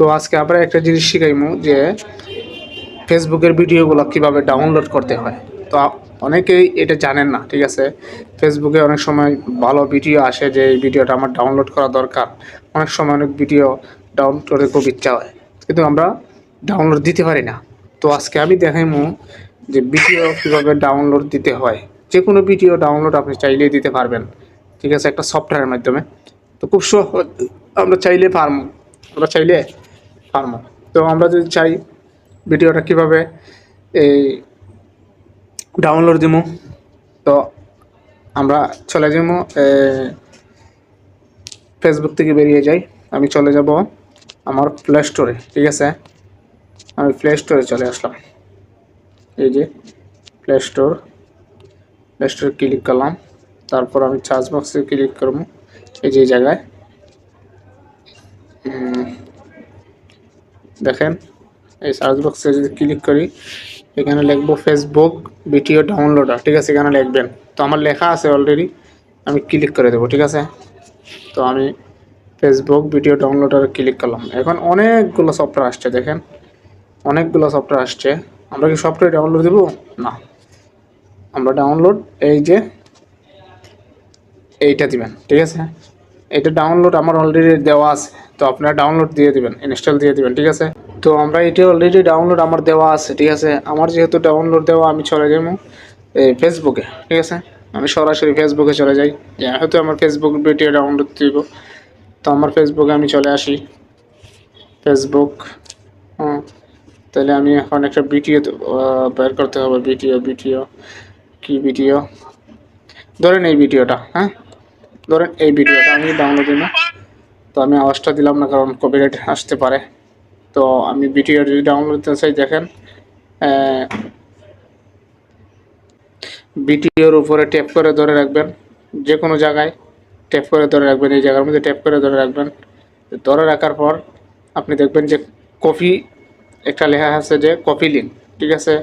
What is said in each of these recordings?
তো আজকে আমরা একটা জিনিস শিখাইমু যে ফেসবুকের ভিডিওগুলো কীভাবে ডাউনলোড করতে হয়। তো অনেকেই এটা জানেন না, ঠিক আছে? ফেসবুকে অনেক সময় ভালো ভিডিও আসে যে এই ভিডিওটা আমার ডাউনলোড করা দরকার। অনেক সময় অনেক ভিডিও ডাউনলোড করতে খুব ইচ্ছা হয়, কিন্তু আমরা ডাউনলোড দিতে পারি না। তো আজকে আমি দেখাইমু যে ভিডিও কীভাবে ডাউনলোড দিতে হয়। যে কোনো ভিডিও ডাউনলোড আপনি চাইলেই দিতে পারবেন, ঠিক আছে? একটা সফটওয়্যারের মাধ্যমে। তো খুব সহজ আমরা চাইলে পারব আমরা চাইলে পারব তো আমরা যদি চাই ভিডিওটা কীভাবে এই ডাউনলোড দিব তো আমরা চলে যাব ফেসবুক থেকে বেরিয়ে যাই। আমি চলে যাব আমার প্লে স্টোরে ঠিক আছে? আমি প্লে স্টোরে চলে আসলাম। এই যে প্লে স্টোর প্লে স্টোরে ক্লিক করলাম। তারপর আমি চার্জ বক্সে ক্লিক করব, এই যে জায়গায়। দেখেন, এই সার্চ বক্সে যদি ক্লিক করি, এখানে লিখব ফেসবুক ভিডিও ডাউনলোডার ঠিক আছে, এখানে লিখবেন। তো আমার লেখা আছে অলরেডি আমি ক্লিক করে দেবো, ঠিক আছে? তো আমি ফেসবুক ভিডিও ডাউনলোডারে ক্লিক করলাম। এখন অনেকগুলো সফটওয়্যার আসছে, দেখেন, অনেকগুলো সফটওয়্যার আসছে। আমরা কি সফটওয়্যার ডাউনলোড দেবো? না। আমরা ডাউনলোড এই যে, এইটা দিবেন, ঠিক আছে? এটা ডাউনলোড আমার অলরেডি দেওয়া আছে। তো আপনারা ডাউনলোড দিয়ে দিবেন ইনস্টল দিয়ে দেবেন, ঠিক আছে? তো আমরা এটা অলরেডি ডাউনলোড আমার দেওয়া আছে, ঠিক আছে? আমার যেহেতু ডাউনলোড দেওয়া আমি চলে যাব এই ফেসবুকে ঠিক আছে? আমি সরাসরি ফেসবুকে চলে যাই। যেহেতু আমার ফেসবুক ভিডিও ডাউনলোড দিব, তো আমার ফেসবুকে আমি চলে আসি। ফেসবুক হ্যাঁ তাহলে আমি এখন একটা ভিডিও বের করতে হবে ভিডিও ভিডিও কি ভিডিও ধরেন এই ভিডিওটা হ্যাঁ? ধরেন এই ভিডিওটা আমি ডাউনলোড দিলাম তো আমি আওয়াজটা দিলাম না কারণ কপিরাইট আসতে পারে। তো আমি ভিডিও যদি ডাউনলোড দিতে চাই, দেখেন ভিডিওর উপরে ট্যাপ করে ধরে রাখবেন যে কোনো জায়গায় ট্যাপ করে ধরে রাখবেন, এই জায়গার মধ্যে ট্যাপ করে ধরে রাখবেন। ধরে রাখার পর আপনি দেখবেন যে কপি একটা লেখা আছে যে কপি লিঙ্ক ঠিক আছে?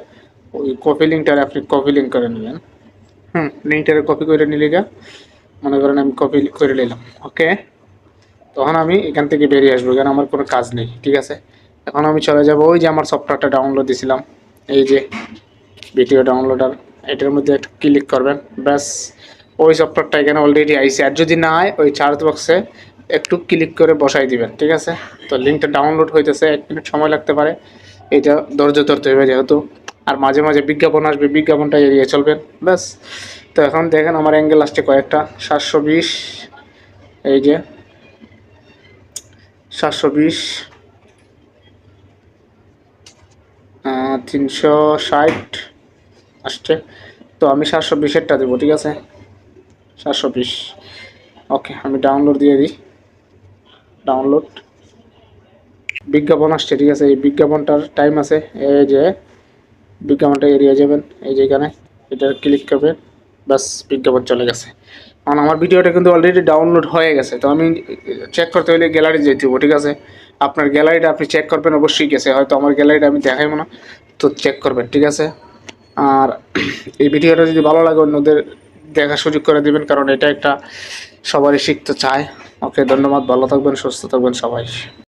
ওই কপি লিঙ্কটার আপনি কপি লিঙ্ক করে নেবেন। হুম লিঙ্কটারে কপি করে নিলে মনে করেন আমি কপি করে নিলাম ওকে তখন আমি এখান থেকে বেরিয়ে আসব কারণ আমার কোনো কাজ নেই, ঠিক আছে? এখন আমি চলে যাব ওই যে আমার সফটওয়্যারটা ডাউনলোড দিছিলাম, এই যে ভিডিও ডাউনলোডার এটার মধ্যে একটা ক্লিক করবেন, ব্যাস, ওই সফটওয়্যারটা এখানে অলরেডি আইসি আর যদি না হয়, ওই চার্জ বক্সে একটু ক্লিক করে বসাই দিবেন, ঠিক আছে? তো লিঙ্কটা ডাউনলোড হইতেছে, এক মিনিট সময় লাগতে পারে এটা ধৈর্য ধরতে হবে যেহেতু, আর মাঝে মাঝে বিজ্ঞাপন আসবে, বিজ্ঞাপনটা এড়িয়ে চলবেন, ব্যাস। তো এখন দেখেন আমার অ্যাঙ্গেল আসছে কয়েকটা। সাতশো বিশ, এই যে। সাতশো বিশ তিনশো ষাট আসছে। তো আমি সাতশো বিশেরটা দেবো, ঠিক আছে? সাতশো বিশ। ওকে, আমি ডাউনলোড দিয়ে দিই। ডাউনলোড বিজ্ঞাপন আসছে, ঠিক আছে? এই বিজ্ঞাপনটার টাইম আছে। এই যে, বিজ্ঞাপনটা এড়িয়ে যাবেন। এই যে এখানে, এটা ক্লিক করবেন। বাস বিজ্ঞাপন চলে গেছে। কারণ আমার ভিডিওটা কিন্তু অলরেডি ডাউনলোড হয়ে গেছে, তো আমি চেক করতে হলে গ্যালারি যেতে হব ঠিক আছে? আপনার গ্যালারিটা আপনি চেক করবেন, অবশ্যই গেছে, হয়তো আমার গ্যালারিটা আমি দেখাইবো না, তো চেক করবেন, ঠিক আছে? আর এই ভিডিওটা যদি ভালো লাগে, অন্যদের দেখার সুযোগ করে দিবেন, কারণ এটা একটা সবারই শিখতে চায়। ওকে ধন্যবাদ, ভালো থাকবেন, সুস্থ থাকবেন সবাই।